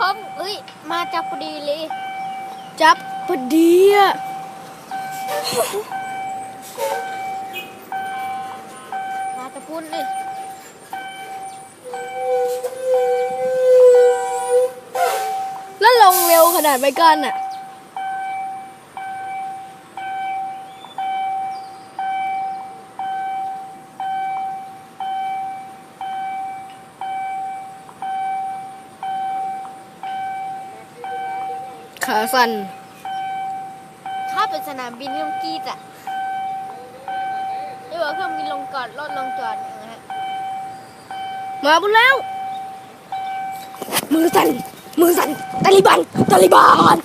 เอ้ย มาจับพอดีเลย จับพอดีอะมาจะพูดเลยแล้วลงเร็วขนาดไปกันอะ ขาสั่นถ้าเป็นสนามบินก็ต้องกรีดอะหรือว่าเครื่องบินลงจอดรถลงจอดนะฮะมาบุญแล้ว มือสั่นมือสั่นตาลิบันตาลิบัน